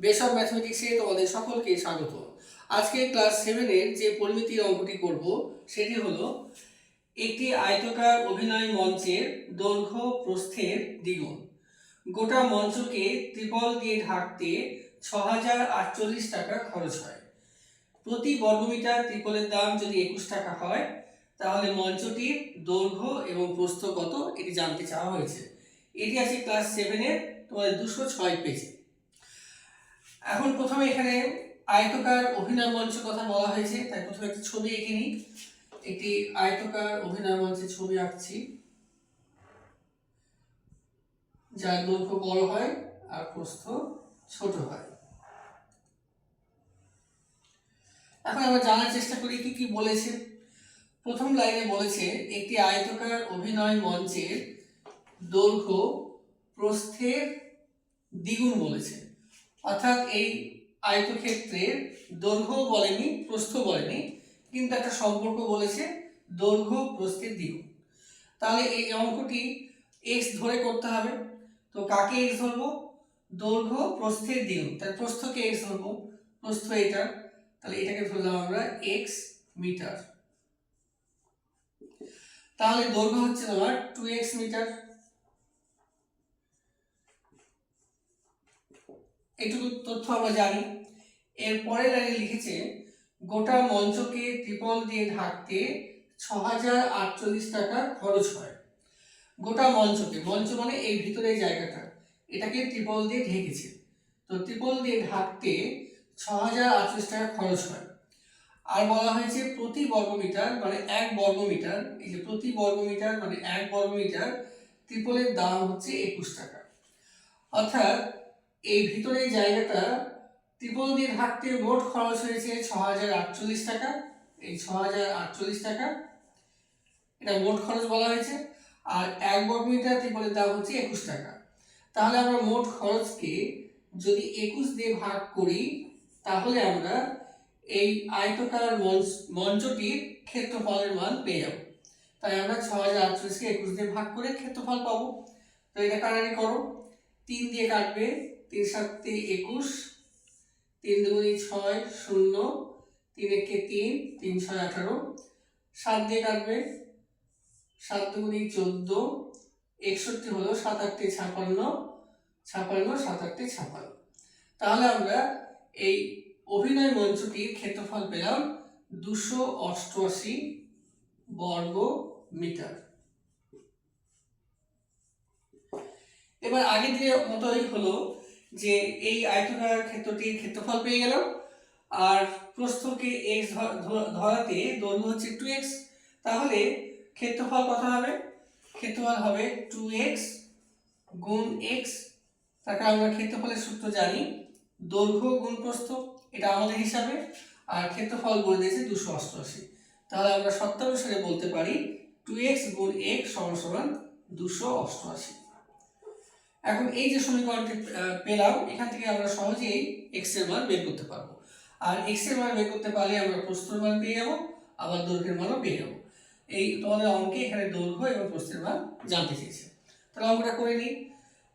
Base of ম্যাথমেটিক্সে তোমাদের সকলকে স্বাগত। আজকে ক্লাস সেভেনের যে পরিমিতির অঙ্কটি করব, সেটি হলো একটি আয়তকার অভিনয় মঞ্চের দৈর্ঘ্য প্রস্থের দ্বিগুণ। গোটা মঞ্চকে ত্রিপল দিয়ে ঢাকতে ছ হাজার আটচল্লিশ টাকা খরচ হয়। প্রতি বর্গমিটার ত্রিপলের দাম যদি একুশ টাকা হয়, তাহলে মঞ্চটির দৈর্ঘ্য এবং প্রস্থ কত এটি জানতে চাওয়া হয়েছে। এটি আছে ক্লাস সেভেনের তোমাদের দুশো ছয় পেজে এখন প্রথমে এখানে আয়তকার অভিনয় মঞ্চের কথা বলা হয়েছে, তাই প্রথমে একটি ছবি এঁকে নিই। একটি আয়তকার অভিনয় মঞ্চের ছবি আঁকছি, যার দৈর্ঘ্য বড় হয় আর প্রস্থ ছোট হয়। এখন আমরা জানার চেষ্টা করি কি কি বলেছে। প্রথম লাইনে বলেছে, একটি আয়তকার অভিনয় মঞ্চের দৈর্ঘ্য প্রস্থের দ্বিগুণ বলেছে। অর্থাৎ এই আয়তক্ষেত্রের দৈর্ঘ্য বলেনি, প্রস্থ বলেনি, কিন্তু একটা সম্পর্ক বলেছে দৈর্ঘ্য প্রস্থের দ্বিগুণ তাহলে এই অঙ্কটি এক্স ধরে করতে হবে। তো কাকে এক্স ধরবো? দৈর্ঘ্য প্রস্থের দ্বিগুণ তাহলে প্রস্থকে এক্স ধরবো, প্রস্থ এটা। তাহলে এটাকে ধরলাম আমরা এক্স মিটার। তাহলে দৈর্ঘ্য হচ্ছে তোমার টু এক্স মিটার। এইটুকু তথ্য আমরা জানি। এর পরের লাইনে লিখেছে, গোটা মঞ্চকে ত্রিপল দিয়ে ঢাকতে ছ হাজার আটচল্লিশ টাকা খরচ হয়। গোটা মঞ্চকে, মঞ্চ মানে এই ভিতরের জায়গাটা, এটাকে ত্রিপল দিয়ে ঢেকেছে। তো ত্রিপল দিয়ে ঢাকতে ছ হাজার আটচল্লিশ টাকা খরচ হয়। আর বলা হয়েছে প্রতি বর্গমিটার মানে এক বর্গমিটার, এই যে প্রতি বর্গমিটার মানে এক বর্গমিটার, ত্রিপলের দাম হচ্ছে একুশ টাকা। অর্থাৎ এই ভিতরের জায়গাটা ত্রিপল দিয়ে ঢাকতে মোট খরচ হয়েছে ছ হাজার আটচল্লিশ টাকা। এই ছ হাজার আটচল্লিশ টাকা, এটা মোট খরচ বলা হয়েছে। আর এক বর্গমিটার ত্রিপলের দাম হচ্ছে একুশ টাকা। তাহলে আমরা মোট খরচকে যদি একুশ দিয়ে ভাগ করি, তাহলে আমরা এই আয়তকার মঞ্চ, মঞ্চটির ক্ষেত্রফলের মান পেয়ে যাব। তাই আমরা ছ হাজার আটচল্লিশকে একুশ দিয়ে ভাগ করে ক্ষেত্রফল পাবো। তো এটা কাটারি করো? তিন দিয়ে কাটবে তিন সাতে একুশ, তিন দুগুণি ছয় শূন্য, তিন একে তিন তিন ছয় আঠারো, সাত দিয়ে কাটবে, সাত দুগুণি চোদ্দ, একষট্টি হলো সাত আটটি ছাপান্ন ছাপান্ন সাত আটটি ছাপান্ন। তাহলে আমরা এই অভিনয় মঞ্চটির ক্ষেত্রফল পেলাম দুশো অষ্টআশি বর্গ মিটার এবার আগে দিনের মতোই হলো যে এই আয়তকার ক্ষেত্রটির ক্ষেত্রফল পেয়ে গেলাম, আর প্রস্থকে এক্স ধরাতে দৈর্ঘ্য হচ্ছে টু এক্স তাহলে ক্ষেত্রফল কত হবে? ক্ষেত্রফল হবে টু এক্স গুণ এক্স তাকে আমরা ক্ষেত্রফলের সূত্র জানি, দৈর্ঘ্য গুণ প্রস্থ, এটা আমাদের হিসাবে, আর ক্ষেত্রফল বলে দিয়েছে দুশো অষ্টআশি। তাহলে আমরা সত্যানুসারে বলতে পারি টু এক্স গুণ এক্স সমান সমান দুশো অষ্টআশি। এখন এই যে সমীকরণটি পেলাম, এখান থেকে আমরা সহজেই এক্সের মান বের করতে পারব। আর এক্সের মান বের করতে পারলে আমরা প্রস্থের মান পেয়ে যাব, আবার দৈর্ঘ্যের মানও পেয়ে যাব। এই তোমাদের অঙ্কে এখানে দৈর্ঘ্য এবং প্রস্থের মান জানতে চেয়েছে। তাহলে অঙ্কটা করে নিই।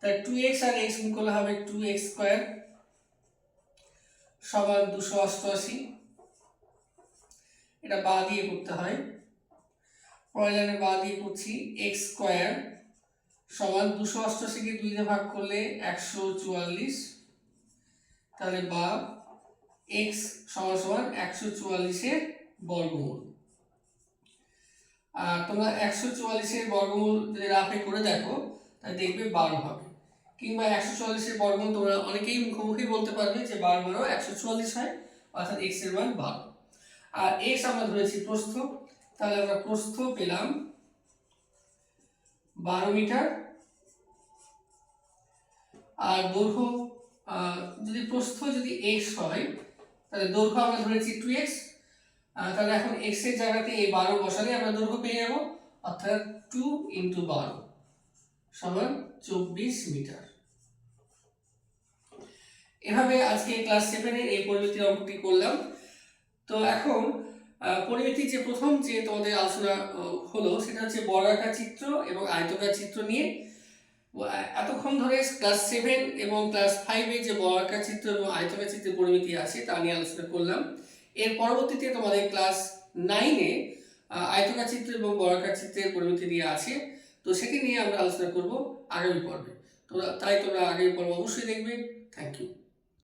তাহলে টু এক্স আর এক্স গুণ করলে হবে টু এক্স স্কোয়ার সমান দুশো অষ্টআশি। এটা বা দিয়ে করতে হয়। পরের লাইনে বা দিয়ে করছি এক্স স্কোয়ার সমান দুশো অষ্টআশিকে দুই দিয়ে ভাগ করলে একশো চুয়াল্লিশ। তাহলে বা এক্স সমান সমান একশো চুয়াল্লিশের বর্গমূল। আর তোমরা একশো চুয়াল্লিশের বর্গমূল যদি রাফে করে দেখো, তাহলে দেখবে বারো হবে। কিংবা একশো চুয়াল্লিশের বর্গমূল তোমরা অনেকেই মুখোমুখি বলতে পারবে যে বারো বারো একশো চুয়াল্লিশ হয়, অর্থাৎ এক্সের মান বারো। আর এক্স আমরা ধরেছি প্রস্থ, তাহলে আমরা প্রস্থ পেলাম বারো মিটার। আর দৈর্ঘ্য যদি প্রস্থ যদি এক্স হয়, তাহলে দৈর্ঘ্য আমরা ধরেছি টু এক্স তাহলে এখন এক্সের জায়গাতে এই বারো বসালে আমরা দৈর্ঘ্য পেয়ে যাব, অর্থাৎ টু ইন্টু বারো সমান চব্বিশ মিটার। এভাবে আজকে ক্লাস সেভেনের এই পরিমিতির অঙ্কটি করলাম। তো এখন পরিমিতির যে প্রথম যে তোমাদের আলোচনা হলো, সেটা হচ্ছে বর্গাকার চিত্র এবং আয়তকার চিত্র নিয়ে। এতক্ষণ ধরে ক্লাস সেভেন এবং ক্লাস ফাইভে যে বর্গাকার চিত্র এবং আয়তকার চিত্রের পরিমিতি আছে তা নিয়ে আলোচনা করলাম। এর পরবর্তীতে তোমাদের ক্লাস নাইনে আয়তকার চিত্র এবং বর্গাকার চিত্রের পরিমিতি নিয়ে আছে। তো সেটি নিয়ে আমরা আলোচনা করব আগামী পর্বে। তো তাই তোমরা আগামী পর্ব অবশ্যই দেখবে। Thank you